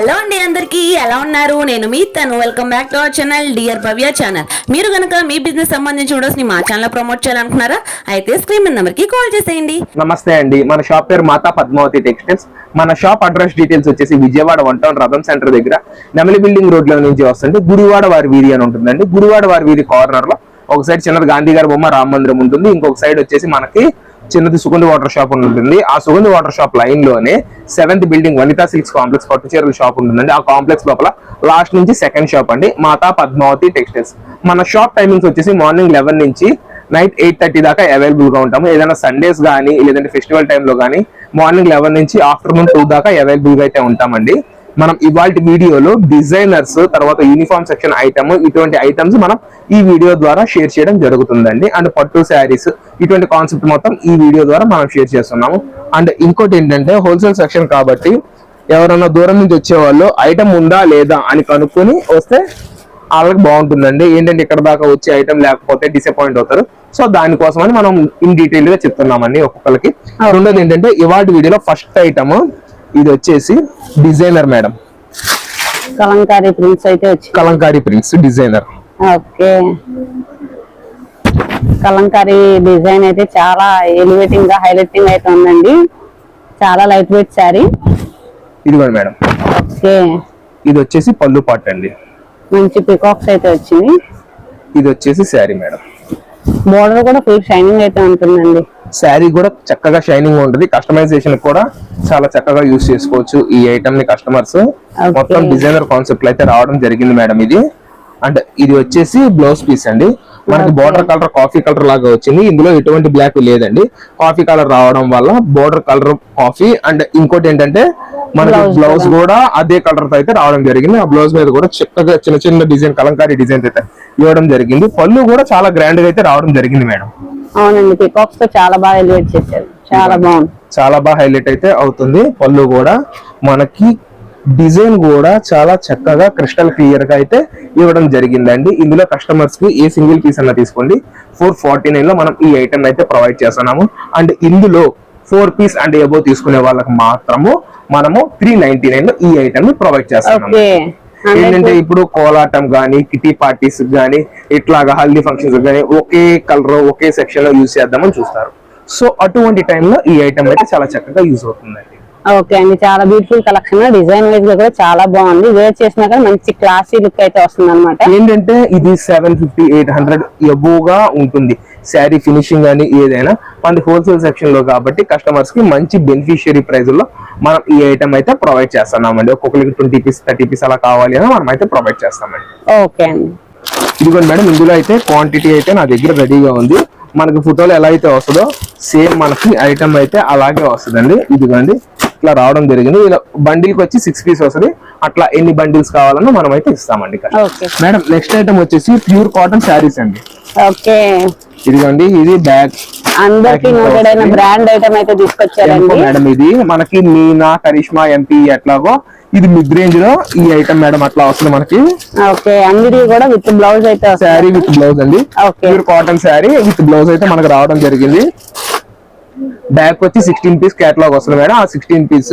Hello అండి అందరికీ ఎలా ఉన్నారు? నేను మీ తను. Welcome back to our channel dear Bhavya channel మీరు కనుక మీ బిజినెస్ సంబంధించి వీడియోస్ని మా ఛానల్ ప్రమోట్ చేయాలనుకున్నారా అయితే స్క్రీన్ నెంబర్కి కాల్ చేసేయండి. నమస్తే అండి. మన షాప్ పేరు మాతా పద్మావతి టెక్స్టైల్స్ మన షాప్ అడ్రస్ డీటెయిల్స్ వచ్చేసి Vijayawada one town Ratham centre దగ్గర. నెమలి బిల్డింగ్ రోడ్లో నుంచి వస్తుంటే గురువాడ వారి వీధి అని ఉంటుందండి. గురువాడ వారి వీధి కార్నర్లో ఒక సైడ్ చిన్నది గాంధీ గారి బొమ్మ రామ మందిరం ఉంటుంది. ఇంకొక సైడ్ వచ్చేసి మనకి చిన్నది సుగంధి వాటర్ షాప్ ఉంటుంది ఆ సుగంధి వాటర్ షాప్ లైన్లోనే seventh building Vanitha silks complex పట్టు చీరల షాప్ ఉంటుందండి. ఆ కాంప్లెక్స్ లోపల లాస్ట్ నుంచి సెకండ్ షాప్ అండి. మాతా పద్మావతి టెక్స్టైల్స్. మన షాప్ టైమింగ్స్ వచ్చేసి మార్నింగ్ లెవెన్ నుంచి నైట్ ఎయిట్ థర్టీ దాకా అవైలబుల్గా ఉంటాము. ఏదైనా సండేస్ కానీ లేదంటే ఫెస్టివల్ టైంలో కానీ మార్నింగ్ లెవెన్ నుంచి ఆఫ్టర్నూన్ టూ దాకా అవైలబుల్గా అయితే ఉంటామండి. మనం ఇవాళ వీడియోలో డిజైనర్స్ తర్వాత యూనిఫామ్ సెక్షన్ ఐటమ్ ఇటువంటి ఐటమ్స్ మనం ఈ వీడియో ద్వారా షేర్ చేయడం జరుగుతుందండి. అండ్ పట్టు శారీస్ ఇటువంటి కాన్సెప్ట్ మొత్తం ఈ వీడియో ద్వారా మనం షేర్ చేస్తున్నాము. అండ్ ఇంకోటి ఏంటంటే హోల్సేల్ సెక్షన్ కాబట్టి ఎవరన్నా దూరం నుంచి వచ్చే వాళ్ళు ఐటమ్ ఉందా లేదా అని కనుక్కొని వస్తే వాళ్ళకి బాగుంటుందండి. ఏంటంటే ఇక్కడ దాకా వచ్చే ఐటమ్ లేకపోతే డిసప్పాయింట్ అవుతారు. సో దానికోసమని మనం ఇన్ డీటెయిల్గా చెప్తున్నామండి ఒక్కొక్కరికి రెండోది ఏంటంటే ఇవాళ వీడియోలో ఫస్ట్ ఐటమ్ ఇది వచ్చేసి డిజైనర్ మేడం. కలంకారీ ప్రింట్స్ అయితే వచ్చి Kalamkari prints designer. Okay. Kalamkari design అయితే చాలా ఎలివేటింగ్గా హైలైటింగ్ అయితే ఉందండి. చాలా లైట్ వెయిట్ శారీ ఇదిగోండి మేడం. ఓకే. ఇది వచ్చేసి పళ్ళు పాట్ అండి. మంచి పికాక్స్ అయితే వచ్చింది. ఇది వచ్చేసి శారీ మేడం. బోర్డర్ కూడా ఫుల్ షైనింగ్ అయితే ఉంటుందండి. శారీ కూడా చక్కగా షైనింగ్ ఉంటుంది. కస్టమైజేషన్ కూడా చాలా చక్కగా యూస్ చేసుకోవచ్చు ఈ ఐటమ్ని కస్టమర్స్ మొత్తం డిజైనర్ కాన్సెప్ట్ అయితే రావడం జరిగింది మేడం ఇది. అండ్ ఇది వచ్చేసి బ్లౌజ్ పీస్ అండి. మనకి బోర్డర్ కలర్ కాఫీ కలర్ లాగా వచ్చింది. ఇందులో ఎటువంటి బ్లాక్ లేదండి. కాఫీ కలర్ రావడం వల్ల బోర్డర్ కలర్ కాఫీ అండ్ ఇంకోటి ఏంటంటే మనకి బ్లౌజ్ కూడా. అదే కలర్తో అయితే రావడం జరిగింది. ఆ బ్లౌజ్ మీద కూడా చక్కగా చిన్న చిన్న డిజైన్ కలంకారీ డిజైన్ అయితే ఇవ్వడం జరిగింది. పళ్ళు కూడా చాలా గ్రాండ్గా అయితే రావడం జరిగింది మేడం. అవునండి పికాక్స్తో చాలా బాగా ఎలివేట్ చేశారు. చాలా బాగుంది. చాలా బాగా హైలైట్ అయితే అవుతుంది. పళ్ళు కూడా మనకి డిజైన్ కూడా చాలా చక్కగా క్రిస్టల్ క్లియర్గా అయితే ఇవ్వడం జరిగిందండి. ఇందులో కస్టమర్స్కి ఏ సింగిల్ పీస్ అన్న తీసుకోండి. ఫోర్ ఫార్టీ నైన్లో మనం ఈ ఐటమ్ అయితే ప్రొవైడ్ చేస్తున్నాము. అండ్ ఇందులో ఫోర్ పీస్ అండ్ ఎబో తీసుకునే వాళ్ళకి మాత్రము మనము త్రీ నైన్టీ నైన్లో ఈ ఐటమ్ని ప్రొవైడ్ చేస్తున్నాము. ఓకే. ఏంటంటే ఇప్పుడు కోలాటం గానీ కిటీ పార్టీస్ గానీ ఇట్లాగా హల్దీ ఫంక్షన్స్ గానీ ఒకే కలర్ ఒకే సెక్షన్లో యూజ్ చేద్దామని చూస్తారు. సో అటువంటి టైంలో ఈ ఐటమ్ అయితే చాలా చక్కగా యూజ్ అవుతుందండి ఓకే అండి. చాలా బ్యూటిఫుల్ కలెక్షన్ డిజైన్ వైజ్గా కూడా చాలా బాగుంది. వేర్ చేసినా కూడా మంచి క్లాసీ లుక్ అయితే వస్తుంది అనమాట ఏంటంటే ఇది సెవెన్ ఫిఫ్టీ ఎయిట్ హండ్రెడ్గా ఉంటుంది. శారీ ఫినిషింగ్ అని ఏదైనా. మన హోల్సేల్ సెక్షన్లో కాబట్టి కస్టమర్స్కి మంచి బెనిఫిషియరీ ప్రైస్లో మనం ఈ ఐటమ్ అయితే ప్రొవైడ్ చేస్తున్నామండి. ఒక్కొక్కరికి ట్వంటీ పీస్ థర్టీ పీస్ అలా కావాలి అని మనం అయితే ప్రొవైడ్ చేస్తామండి. ఓకే అండి. ఇదిగోండి మేడం ఇందులో అయితే క్వాంటిటీ అయితే నా దగ్గర రెడీగా ఉంది. మనకి ఫోటోలో ఎలా అయితే వస్తుందో సేమ్ మనకి ఐటమ్ అయితే అలాగే వస్తుందండి. ఇదిగోండి ఇట్లా రావడం జరిగింది. ఇలా బండిల్కి వచ్చి సిక్స్ పీస్ వస్తుంది. అట్లా ఎన్ని బండిల్స్ కావాలన్నా మనం అయితే ఇస్తామండి మేడం నెక్స్ట్ ఐటమ్ వచ్చేసి ప్యూర్ కాటన్ శారీస్ అండి. ఓకే. ఇదిగోండి ఇది బ్యాగ్ అందరికి బ్రాండ్ ఐటమ్ అయితే తీసుకొచ్చారండి. మేడం ఇది మనకి మీనా కరిష్మా ఎంపీ ఎట్లాగో ఇది మిడ్ రేంజ్లో ఈ ఐటమ్ మేడం అట్లా వస్తుంది మనకి. ఓకే కూడా విత్ బ్లౌజ్ అయితే శారీ విత్ బ్లౌజ్ అండి. Pure cotton sari with blouse అయితే మనకు రావడం జరిగింది. బ్యాగ్ వచ్చి సిక్స్టీన్ పీస్ కేటలాగ్ వస్తుంది మేడం. ఆ సిక్స్టీన్ పీస్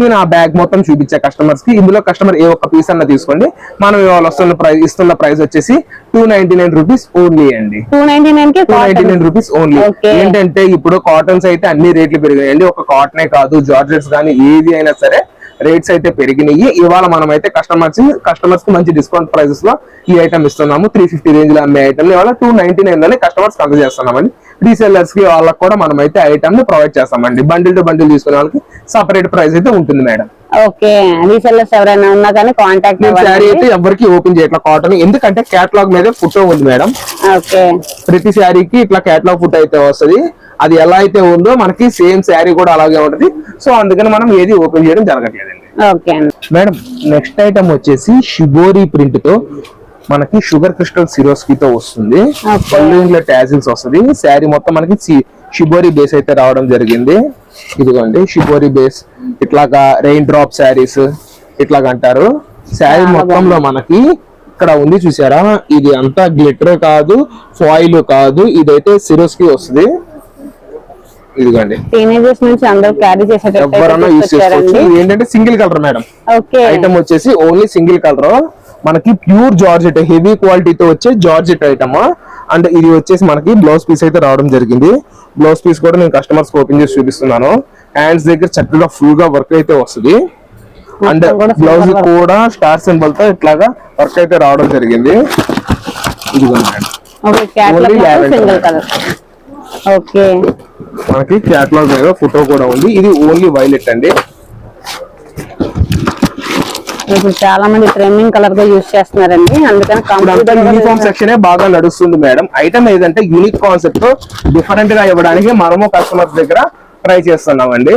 నేను ఆ బ్యాగ్ మొత్తం చూపించే కస్టమర్స్కి. ఇందులో కస్టమర్ ఏ ఒక్క పీస్ అన్న తీసుకోండి. మనం ఇవాళ వస్తున్న ప్రైస్ ఇస్తున్న ప్రైస్ వచ్చేసి two ninety nine rupees only అండి. టూ నైన్టీ నైన్కి two ninety nine rupees only. ఏంటంటే ఇప్పుడు కాటన్స్ అయితే అన్ని రేట్లు పెరిగాయండి. ఒక కాటనే కాదు జార్జెట్స్ కానీ ఏది అయినా సరే రేట్స్ అయితే పెరిగినాయి. ఇవాళ మనం అయితే కస్టమర్స్ కస్టమర్స్కి మంచి డిస్కౌంట్ ప్రైసెస్లో ఈ ఐటమ్ ఇస్తున్నాము. త్రీ ఫిఫ్టీ రేంజ్లో అమ్మే ఐటమ్ ఇవాళ టూ నైన్టీ నైన్లోనే కస్టమర్స్ కంద చేస్తున్నామండి. రీసెల్లర్స్కి వాళ్ళకి కూడా మనం అయితే ఐటమ్ని ప్రొవైడ్ చేస్తామండి. బండిల్ టు బండిల్ తీసుకునే వాళ్ళకి సపరేట్ ప్రైస్ అయితే ఉంటుంది మేడం. ఓకే. రీసెల్లర్స్ ఎవరైనా ఉన్నా కానీ కాంటాక్ట్ శారీ అయితే ఎవరికి ఓపెన్ చేయట్లా కాటన్ ఎందుకంటే కేటలాగ్ మీద ఫోటో ఉంది మేడం. ఓకే. ప్రతి శారీకి ఇట్లా కేటలాగ్ ఫుట్ అయితే వస్తది. అది ఎలా అయితే ఉందో మనకి సేమ్ శారీ కూడా అలాగే ఉంటది. సో అందుకని మనం ఏది ఓపెన్ చేయడం జరగట్లేదండి. మేడం నెక్స్ట్ ఐటమ్ వచ్చేసి షిబోరి ప్రింట్తో మనకి షుగర్ క్రిస్టల్ సిరోస్కి తో వస్తుంది. పళ్ళు టాజిల్స్ వస్తుంది. శారీ మొత్తం మనకి షిబోరి బేస్ అయితే రావడం జరిగింది. ఇదిగోండి షిబోరి బేస్ ఇట్లాగా రెయిన్ డ్రాప్ శారీస్ ఇట్లాగా అంటారు శారీ మొత్తంలో మనకి ఇక్కడ ఉంది చూసారా? ఇది అంతా గ్లిటర్ కాదు ఫాయిల్ కాదు. ఇదైతే సిరోస్కి వస్తుంది. ఇదిగోండి. టీనేజర్స్ నుంచి అందరూ క్యారీ చేసేటట్టు ఎవరన్నా యూస్ చేసుకోవచ్చు. వచ్చారండి ఇది ఏంటంటే single colour madam okay item వచ్చేసి ఓన్లీ సింగిల్ కలర్ మనకి ప్యూర్ జార్జెట్ హెవీ క్వాలిటీతో వచ్చే జార్జెట్ ఐటమ్ అండ్ ఇది వచ్చేసి మనకి బ్లౌజ్ పీస్ అయితే రావడం జరిగింది. బ్లౌజ్ పీస్ కూడా నేను కస్టమర్స్ ఓపెన్ చేసి చూపిస్తున్నాను. హ్యాండ్స్ దగ్గర చక్కగా ఫుల్గా వర్క్ అయితే వస్తుంది. And blouse. కూడా స్టార్ సింబల్తో ఇట్లాగా వర్క్ అయితే రావడం జరిగింది. ఇదిగోండి మేడం ఓకే. మనకి క్యాటలాగ్ మీద ఫోటో కూడా ఉంది. ఇది ఓన్లీ వైలెట్ అండి. ఇప్పుడు చాలా మంది ట్రెండింగ్ కలర్గా యూస్ చేస్తున్నారండి. అందుకని యూనిఫామ్ సెక్షన్ బాగా నడుస్తుంది మేడం. ఐటమ్ ఏదంటే యూనిక్ కాన్సెప్ట్తో డిఫరెంట్గా ఇవ్వడానికి మనము కస్టమర్స్ దగ్గర ట్రై చేస్తున్నామండి.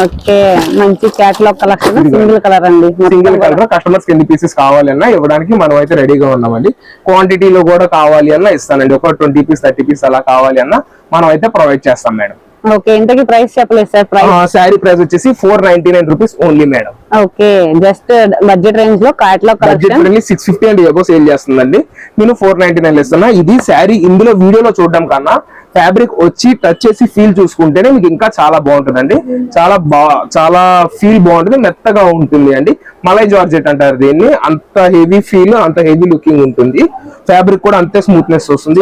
ఓకే మంచి క్యాట్లాగ్ కలెక్షన్ సింగిల్ కలర్ అండి. సింగిల్. కలర్ కస్టమర్స్ ఎన్ని పీసెస్ కావాలన్నా ఇవ్వడానికి మనం అయితే రెడీగా ఉన్నామండి క్వాంటిటీలో కూడా కావాలి అన్నా ఇస్తానండి. ఒక ట్వంటీ పీస్ థర్టీ పీస్ అలా కావాలి అన్నా మనం అయితే ప్రొవైడ్ చేస్తాం మేడం. ఓకే ఇంతకి ప్రైస్ చెప్పలేదు సార్ ప్రైస్ శారీ ప్రైస్ వచ్చేసి four ninety nine rupees only madam. Okay just budget రేంజ్లో catalogue budget friendly six fifty and above sale చేస్తుందండి. నేను ఫోర్ నైన్టీ నైన్ ఇస్తున్నా. ఇది శారీ ఇందులో వీడియోలో చూడడం కన్నా ఫ్యాబ్రిక్ వచ్చి టచ్ చేసి ఫీల్ చూసుకుంటేనే మీకు ఇంకా చాలా బాగుంటుందండి. చాలా బా చాలా ఫీల్ బాగుంటుంది మెత్తగా ఉంటుంది అండి. మలై జార్జెట్ అంటారు దీన్ని. అంత హెవీ ఫీల్ అంత హెవీ లుకింగ్ ఉంటుంది. ఫ్యాబ్రిక్ కూడా అంతే స్మూత్నెస్ వస్తుంది.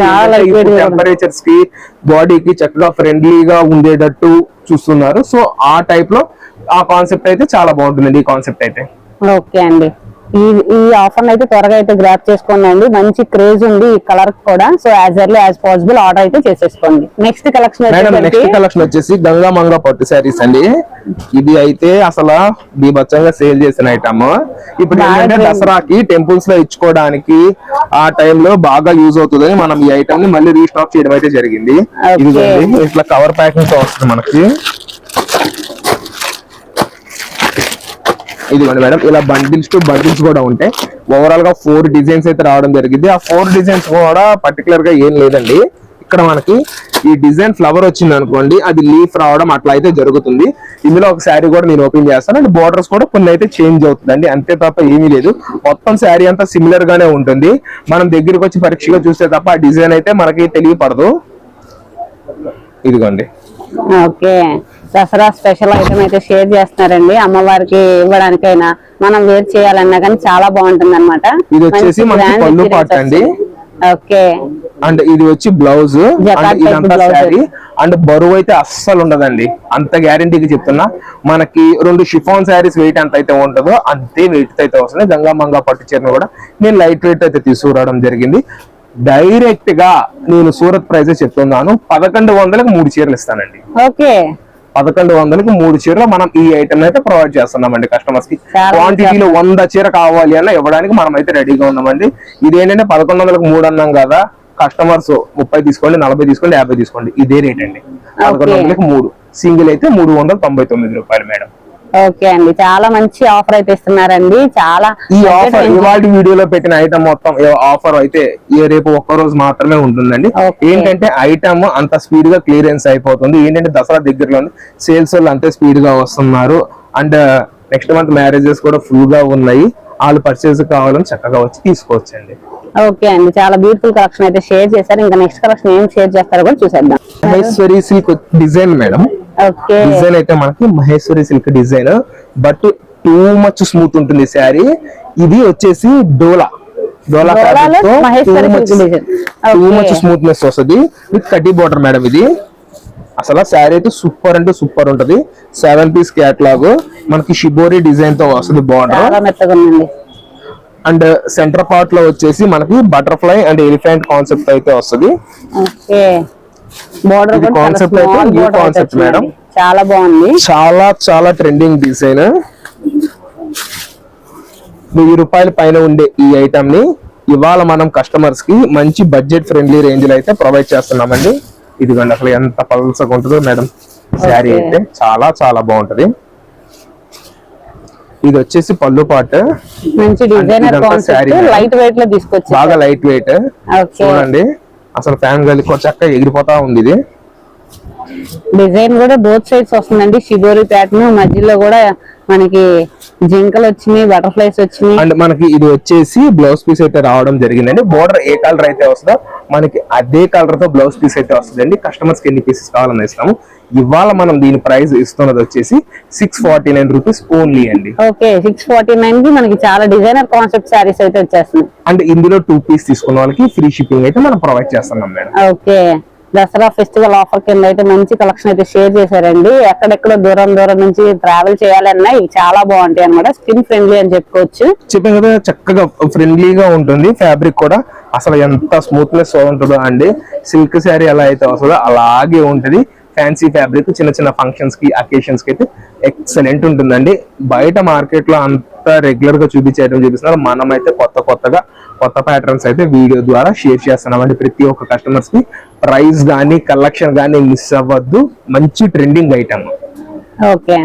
టెంపరేచర్స్కి బాడీకి చక్కగా ఫ్రెండ్లీగా ఉండేటట్టు చూస్తున్నారు. సో ఆ టైప్లో ఆ కాన్సెప్ట్ అయితే చాలా బాగుంటుందండి ఈ కాన్సెప్ట్ అయితే. ఓకే అండి. ఈ ఈ ఆఫర్ అయితే త్వరగా అయితే గ్రాప్ చేసుకోండి. మంచి క్రేజ్ ఉంది ఈ కలర్ కూడా. So as early as possible order అయితే చేసేసుకోండి. నెక్స్ట్ కలెక్షన్ నెక్స్ట్ కలెక్షన్ వచ్చేసి గంగా మంగ పట్టు శారీస్ అండి. ఇది అయితే అసలు బీభత్సంగా సేల్ చేసిన ఐటమ్ ఇప్పుడు ఏంటంటే. దసరాకి టెంపుల్స్లో ఇచ్చుకోవడానికి ఆ time లో బాగా యూజ్ అవుతుందని మనం ఈ ఐటమ్ని మళ్ళీ రీస్టాక్ చేయడం అయితే జరిగింది. ఇట్లా కవర్ ప్యాకింగ్తో వస్తుంది మనకి. ఇదిగోండి మేడం ఇలా బండిల్స్ టు బండిల్స్ కూడా ఉంటాయి ఓవరాల్గా ఫోర్ డిజైన్స్ అయితే రావడం జరిగింది. ఆ ఫోర్ డిజైన్స్ కూడా పర్టికులర్గా ఏం లేదండి. ఇక్కడ మనకి ఈ డిజైన్ ఫ్లవర్ వచ్చింది అనుకోండి అది లీఫ్ రావడం అట్లా అయితే జరుగుతుంది. ఇందులో ఒక శారీ కూడా నేను ఓపెన్ చేస్తాను. అండ్ బోర్డర్స్ కూడా కొన్ని అయితే చేంజ్ అవుతుందండి. అంతే తప్ప ఏమీ లేదు. మొత్తం శారీ అంతా సిమిలర్ గానే ఉంటుంది. మనం దగ్గరికి వచ్చి పరీక్షగా చూస్తే తప్ప ఆ డిజైన్ అయితే మనకి తెలియపడదు. ఇదిగోండి. ఓకే. దసరా స్పెషల్ ఐటమ్ అయితే షేర్ చేస్తున్నారండి. అమ్మవారికి ఇవ్వడానికైనా మనం వేర్ చేయాలన్నా కానీ చాలా బాగుంటుంది అనమాట ఇది వచ్చేసి మనకి పళ్ళు పాట అండి. ఓకే. అండ్ ఇది వచ్చి బ్లౌజ్ అండ్ type ఇదంతా blouse. శారీ. అండ్ బరువు అయితే అస్సలు ఉండదండి. అంత గ్యారంటీకి చెప్తున్నా. మనకి రెండు షిఫాన్ శారీస్ వెయిట్ ఎంత అయితే ఉంటుందో అంతే వెయిట్ అయితే వస్తుంది. గంగా మంగా పట్టు చీరను కూడా నేను లైట్ వెయిట్ అయితే తీసుకురావడం జరిగింది. డైరెక్ట్గా నేను సూరత్ ప్రైజెస్ చెప్తున్నాను. పదకొండు వందలకు మూడు చీరలు ఇస్తానండి. ఓకే. పదకొండు వందలకి మూడు చీరలు మనం ఈ ఐటమ్ అయితే ప్రొవైడ్ చేస్తున్నామండి కస్టమర్స్కి. క్వాంటిటీలో వంద చీర కావాలి అన్న ఇవ్వడానికి మనం అయితే రెడీగా ఉన్నామండి. ఇది ఏంటంటే పదకొండు వందలకు మూడు అన్నాం కదా కస్టమర్స్ ముప్పై తీసుకోండి నలభై తీసుకోండి యాభై తీసుకోండి. ఇదే రేట్ అండి. పదకొండు వందలకి మూడు. సింగిల్ అయితే మూడు వందల తొంభై తొమ్మిది రూపాయలు మేడం. ఓకే అండి. చాలా మంచి ఆఫర్ అయితే ఇస్తున్నారండి చాలా ఈ ఆఫర్ ఇవాళ వీడియోలో పెట్టిన ఐటమ్ మొత్తం ఆఫర్ అయితే రేపు ఒక్క రోజు మాత్రమే ఉంటుందండి. ఏంటంటే ఐటమ్ అంత స్పీడ్గా క్లియరెన్స్ అయిపోతుంది. ఏంటంటే దసరా దగ్గరలో సేల్స్ వాళ్ళు అంతే స్పీడ్గా వస్తున్నారు. అండ్ నెక్స్ట్ మంత్ మ్యారేజెస్ కూడా ఫుల్గా ఉన్నాయి. వాళ్ళు పర్చేస్ కావాలని చక్కగా వచ్చి తీసుకోవచ్చండి. ఓకే అండి. చాలా బ్యూటిఫుల్ కలెక్షన్ అయితే షేర్ చేశారు. ఇంకా నెక్స్ట్ కలెక్షన్ ఏం షేర్ చేస్తారో కూడా చూసేద్దాం. సిల్క్ డిజైన్ మేడం డిజైన్ అయితే మనకి Maheshwari silk design but too much smooth ఉంటుంది శారీ ఇది వచ్చేసి dola. Dola too much smoothness వస్తుంది. విత్ కటీ బోర్డర్ మేడం ఇది. అసలు శారీ అయితే సూపర్ అంటే సూపర్ ఉంటది. సెవెన్ పీస్ క్యాట్లాగ్ మనకి షిబోరి డిజైన్తో వస్తుంది బార్డర్ అండ్ సెంటర్ పార్ట్లో వచ్చేసి మనకి బటర్ఫ్లై అండ్ ఎలిఫెంట్ కాన్సెప్ట్ అయితే వస్తుంది. బోర్డర్ concept అయితే concept వచ్చిందండి. మేడం. చాలా బాగుంది. చాలా చాలా ట్రెండింగ్ డిజైన్ వెయ్యి రూపాయల పైన ఉండే ఈ ఐటమ్ని ఇవాళ మనం కస్టమర్స్కి మంచి బడ్జెట్ ఫ్రెండ్లీ రేంజ్లో అయితే ప్రొవైడ్ చేస్తున్నామండి. ఇదిగోండి అసలు ఎంత పల్సగా ఉంటుందో మేడం శారీ. అయితే చాలా చాలా బాగుంటది. ఇది వచ్చేసి పళ్ళు పాట్. మంచి డిజైనర్ కాన్సెప్ట్. లైట్ వెయిట్లో తీసుకొచ్చి బాగా లైట్ వెయిట్ చూడండి. అసలు ఫ్యాన్ గలి చక్కగా ఎగిరిపోతా ఉంది ఇది. డిజైన్ కూడా బోత్ సైడ్స్ వస్తుందండి. షిబోరి ప్యాటర్న్ మధ్యలో కూడా మనకి జింకలు వచ్చినాయి బటర్ఫ్లైస్ వచ్చినాయి. అండ్ మనకి ఇది వచ్చేసి బ్లౌజ్ పీస్ అయితే రావడం జరిగిందండి. బోర్డర్ ఏ కలర్ అయితే వస్తుందో మనకి అదే కలర్తో బ్లౌజ్ పీస్ అయితే వస్తుందండి. కస్టమర్స్కి ఎన్ని పీసెస్ కావాలని ఇస్తాము. ఇవాళ మనం దీని ప్రైస్ ఇస్తున్నది వచ్చేసి six forty nine rupees only అండి. ఓకే సిక్స్ ఫార్టీ నైన్కి మనకి చాలా డిజైనర్ కాన్సెప్ట్ శారీస్ అయితే వచ్చేస్తున్నాయి. అండ్ ఇందులో టూ పీస్ తీసుకున్న వాళ్ళకి ఫ్రీ షిప్పింగ్ అయితే మనం ప్రొవైడ్ చేస్తున్నాం madam. Okay. Dasara festival offer కింద అయితే మంచి కలెక్షన్ అయితే షేర్ చేశారండి. ఎక్కడెక్కడ దూరం దూరం నుంచి ట్రావెల్ చేయాలన్నా ఇవి చాలా బాగుంటాయి అన్నమాట. స్కిన్ ఫ్రెండ్లీ అని చెప్పుకోవచ్చు. చెప్పాను కదా చక్కగా ఫ్రెండ్లీగా ఉంటుంది ఫ్యాబ్రిక్ కూడా. అసలు ఎంత స్మూత్నెస్ ఉంటుందో అండి. సిల్క్ శారీ ఎలా అయితే వస్తుందో అలాగే ఉంటుంది. ఫ్యాన్సీ ఫ్యాబ్రిక్ చిన్న చిన్న ఫంక్షన్స్కి అకేషన్స్కి అయితే ఎక్సలెంట్ ఉంటుందండి. బయట మార్కెట్లో అంత కొత్త రెగ్యులర్గా చూపించేయడం చూపిస్తున్నారు. మనం అయితే కొత్త కొత్తగా కొత్త ప్యాటర్న్స్ అయితే వీడియో ద్వారా షేర్ చేస్తున్నామండి ప్రతి ఒక్క కస్టమర్స్కి. ప్రైస్ కానీ కలెక్షన్ కానీ మిస్ అవ్వద్దు. మంచి ట్రెండింగ్ ఐటమ్ ఓకే